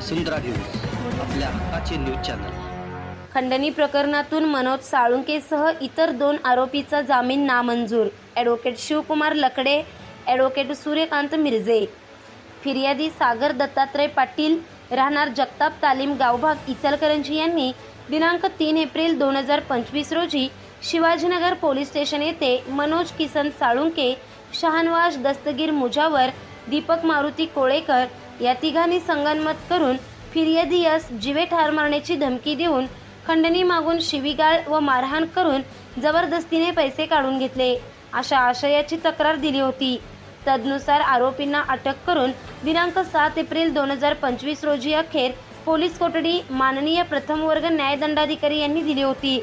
वसुंधरा news आपल्या हक्काचे news channel. खंडणी प्रकरणातून मनोज साळुंकेसह इतर दोन आरोपीचा जामीन नामंजूर. ॲडव्होकेट शिवकुमार लकडे ॲडव्होकेट सूर्यकांत मिरजे फिर्यादी सागर दत्तात्रय पाटील राहणार जगताप तालीम गावभाग इचलकरंजी यांनी दिनांक तीन एप्रिल दोन हजार पंचवीस रोजी शिवाजीनगर पोलीस स्टेशन येथे मनोज किसन साळुंके शहानवाज दस्तगीर मुजावर दीपक मारुती कोळेकर या तिघांनी संगनमत करून फिर्यादी जीवे ठार मारण्याची धमकी देऊन खंडणी मागून शिवीगाळ व मारहाण करून जबरदस्तीने पैसे काढून घेतले. अशा आशयाची तक्रार दिली होती. तदनुसार आरोपींना अटक करून दिनांक सात एप्रिल दोन हजार पंचवीस रोजी अखेर पोलीस कोठडी माननीय प्रथम वर्ग न्यायदंडाधिकारी यांनी दिली होती.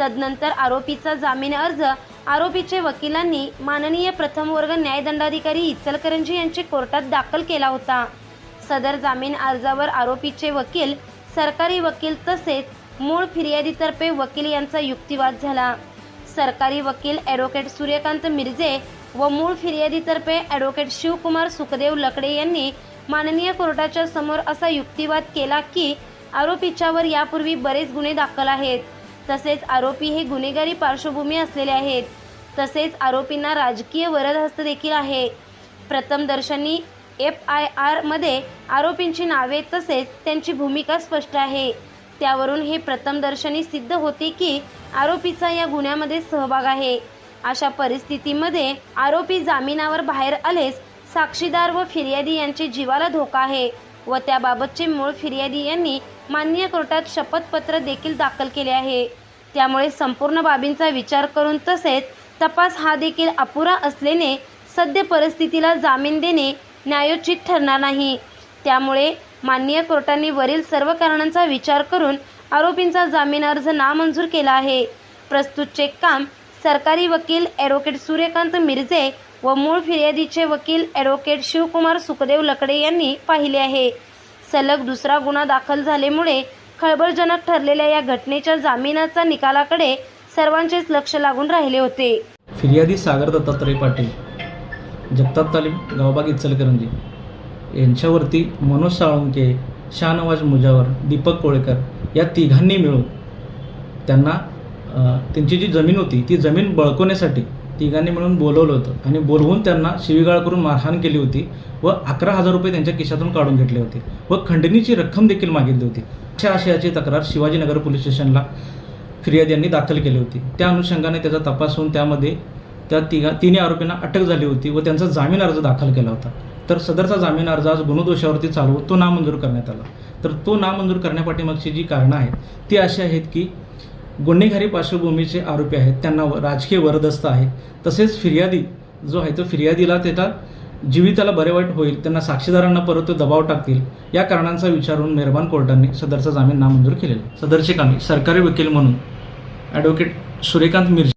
तदनंतर आरोपीचा जामीन अर्ज आरोपीचे वकिलांनी माननीय प्रथम वर्ग न्यायदंडाधिकारी इचलकरंजी यांचे कोर्टात दाखल केला होता. सदर जामीन अर्जावर आरोपीचे वकील सरकारी वकील तसेच मूळ फिर्यादीतर्फे वकील यांचा युक्तिवाद झाला. सरकारी वकील ॲडव्होकेट सूर्यकांत मिरजे व मूळ फिर्यादीतर्फे ॲडव्होकेट शिवकुमार सुखदेव लकडे यांनी माननीय कोर्टाच्या समोर असा युक्तिवाद केला की आरोपीच्यावर यापूर्वी बरेच गुन्हे दाखल आहेत. तसेच आरोपी हे गुन्हेगारी पार्श्वभूमी असलेले आहेत. तसेच आरोपींना राजकीय वरदहस्त देखील आहे. प्रथमदर्शनी एफ आय आरमध्ये आरोपींची नावे तसेच त्यांची भूमिका स्पष्ट आहे. त्यावरून हे प्रथमदर्शनी सिद्ध होते की आरोपीचा या गुन्ह्यामध्ये सहभाग आहे. अशा परिस्थितीमध्ये आरोपी जामिनावर बाहेर आलेच साक्षीदार व फिर्यादी यांचे जीवाला धोका आहे व त्याबाबतचे मूळ फिर्यादी यांनी माननीय कोर्टात शपथपत्र देखील दाखल केले आहे. त्यामुळे संपूर्ण बाबींचा विचार करून तसेच तपास हा देखील अपुरा असल्याने सद्य परिस्थितीला जामीन देणे न्यायोचित ठरणार नाही. त्यामुळे माननीय कोर्टाने वरील सर्व कारणांचा विचार करून आरोपींचा जामीन अर्ज नामंजूर केला आहे. प्रस्तुतचे काम सरकारी वकील ॲडव्होकेट सूर्यकांत मिरजे व मूळ फिर्यादीचे वकील ॲडव्होकेट शिवकुमार सुखदेव लकडे यांनी पाहिले आहे. सलग दुसरा गुन्हा दाखल झाल्यामुळे खळबळजनक ठरलेल्या या घटनेच्या जामिनाचा निकालाकडे सर्वांचेच लक्ष लागून राहिले होते. फिर्यादी सागर दत्तात्रय पाटील. जगताप तालीम गावबाग इचलकरंजी. यांच्यावरती मनोज साळुंके शाहनवाज मुजावर दीपक कोळेकर या तिघांनी मिळून त्यांना त्यांची जी जमीन होती ती जमीन बळकवण्यासाठी तिघांनी मिळून बोलवलं होतं. आणि बोलवून त्यांना शिवीगाळ करून मारहाण केली होती व अकरा हजार रुपये त्यांच्या खिशातून काढून घेतले होते व खंडणीची रक्कम देखील मागितली होती. अशा आशयाची तक्रार शिवाजीनगर पोलीस स्टेशनला फिर्याद यांनी दाखल केली होती. त्या अनुषंगाने त्याचा तपास होऊन त्यामध्ये त्या तिघा तिन्ही आरोपींना अटक झाली होती व त्यांचा जामीन अर्ज दाखल केला होता. तर सदरचा जामीन अर्ज आज गुणदोषावरती चालू तो नामंजूर करण्यात आला. तर तो नामंजूर करण्यापाठीमागची जी कारणं आहेत ती अशी आहेत की गुन्हेगारी पार्श्वभूमीचे आरोपी आहेत त्यांना व- राजकीय वरदस्त आहे. तसेच फिर्यादी जो आहे तो फिर्यादीला त्याचा जीविताला बरे वाईट होईल त्यांना साक्षीदारांना परत दबाव टाकतील या कारणांचा विचारून मेहरबान कोर्टाने सदरचा जामीन नामंजूर केलेला सदरचे कामी सरकारी वकील म्हणून ॲडव्होकेट सूर्यकांत मिर्जी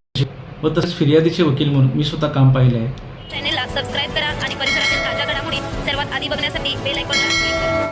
व तसेच फिर्यादीचे वकील म्हणून मी स्वतः काम पाहिले आहे चॅनेलला सबस्क्राईब करा आणि परिसरातील ताज्या घडामोडी सर्वात आधी बघण्यासाठी बेल आयकॉनला